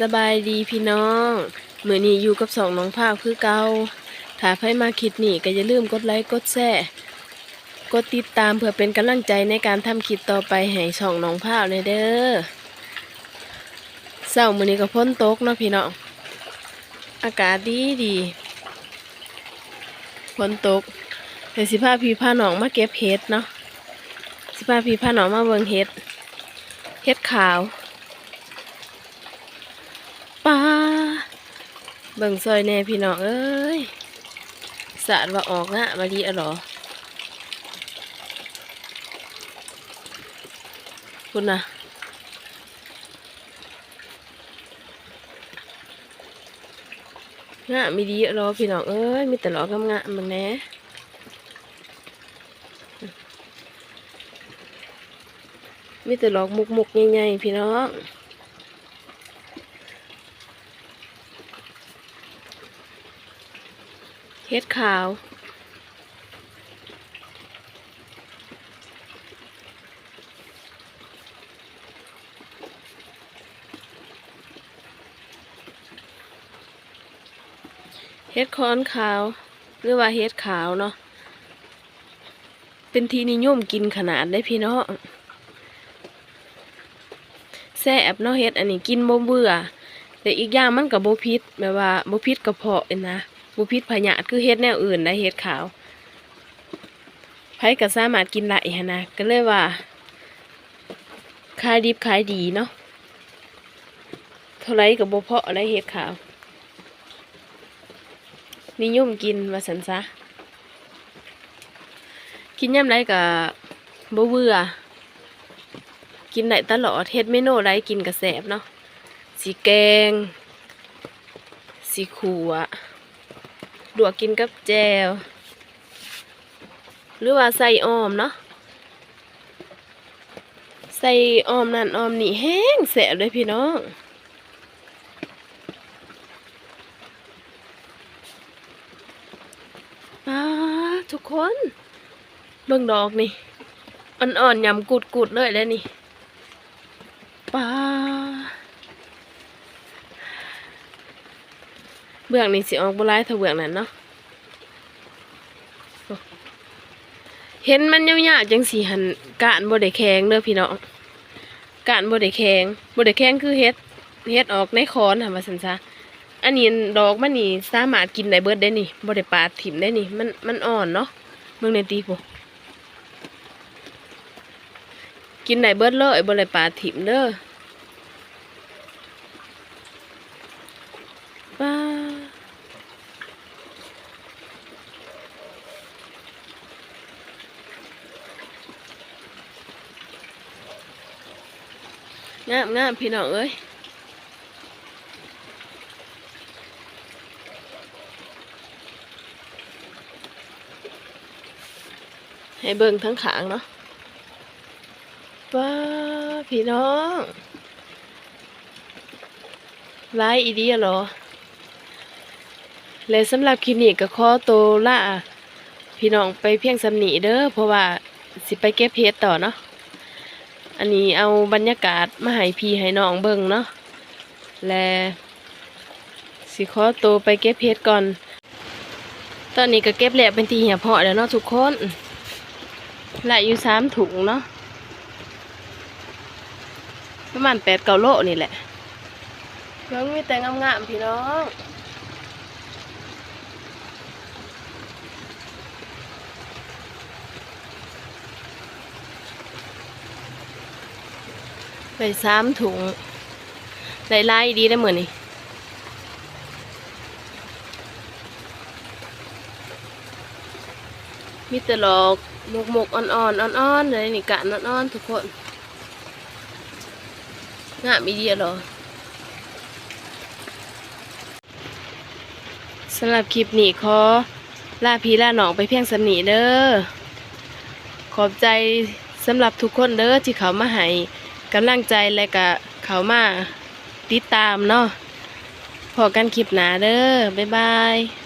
สบายดีพี่น้องเมือนี้อยู่กับสองน้องภาคคือเกาถ้าใครมาคลิปนี้ก็อย่าลืมกดไลค์กดแชร์กดติดตามเพื่อเป็นกำลังใจในการทำคลิปต่อไปให้ช่องน้องภาคเลยเด้อเศร้ามือนี้ก็พ้นตกเนาะพี่น้องอากาศดีดีพ้นตกเดี๋ยวสิพาพี่พาน้องมาเก็บเห็ดเนาะสิพาพี่พาน้องมาเบิงเห็ดเห็ดขาว ป้าเบิ่งซอยแน่พี่น้องเอ้ยสาดว่าออกงะมาดีอะหรอคุณนะงะมีดีอะหรอพี่น้องเอ้ยมีแต่หลอกกับงะมันแน่มีแต่หลอกมุกมุกๆใหญ่ๆพี่น้อง เฮ็ดขาวเฮ็ดคอนขาว หรือว่าเฮ็ดขาวเนาะ เป็นที่นิยมกินขนาดได้พี่น้องแซ่บเนาะเฮ็ดอันนี้กินบ่เบื่อแต่อีกอย่างมันกับโบพิษแบบว่าโบพิษกระเพาะเองนะ บุพิษพยาธิคือเฮ็ดแนวอื่นได้เฮ็ดขาวไผก็สามารถกินได้หั้นะก็เลยว่าขายดิบขายดีเนาะเท่าไรกับโบเพาะได้เฮ็ดขาวนิยมกินว่าสันซะกินย่ำไรกับโบเบื่อกินได้ตลอดเฮ็ดเมนูไรกินกระแสบเนาะสีแกง สีขัว ดวกกินกับแจวหรือว่าใส่ออมเนาะใส่ออมนั่นออมนี่แห้งแสบเลยพี่น้องป้าทุกคนเบิ่งดอกนี่ อ่อนๆยำกุดๆเลยแล้วนี่ป้า เบื้องนี้สิออกบ่ร้ายเท่าเบื้องนั้นเนาะเห็นมันยาวๆจังสีหันกานบ่ได้แข็งเด้อพี่น้องกานบ่ได้แข็งบ่ได้แข็งคือเฮ็ดเฮ็ดออกในคอนหั่นว่าซั่นซะอันนี้ดอกมันนี่สามารถกินได้เบิดได้นี่บ่ได้ปาดถิ่มได้นี่มันมันอ่อนเนาะเบิ่งในตีพุกินได้เบิดเลยบ่ได้ปาดถิ่มเด้อป้า งามงามพี่น้องเอ้ยให้เบิ่งทั้งขางเนาะว้าพี่น้องไลายอีดีเหรอ และสำหรับคลิปนี้ก็ขอตัวล่าพี่น้องไปเพียงสำนีเด้อเพราะว่าสิไปเก็บเพชรต่อเนาะ อันนี้เอาบรรยากาศมาให้พี่ให้น้องเบิ่งเนาะและสิขอตัวไปเก็บเพชรก่อน ตอนนี้ก็เก็บแหลกเป็นทีเหี่ยพาะแล้วเนาะทุกคนหลอยู่สามถุงเนาะประมาณแปดเก้าโลนี่แหละแล้วมีแต่งามๆพี่น้อง ไปสามถุง ได้ไล่ดีได้เหมือนนี่มีแต่หลอกหมกหมกอ่อนอ่อนอ่อนๆเลยนี่กะอ่อนๆทุกคนงามอีเดียเหรอสำหรับคลิปนี้ขอลาพี่ลาหนองไปเพียงสำนีเด้อขอบใจสำหรับทุกคนเด้อที่เขามาให้ กำลังใจและก็เขามาติดตามเนาะพอกันคลิปหนาเด้อบ๊ายบาย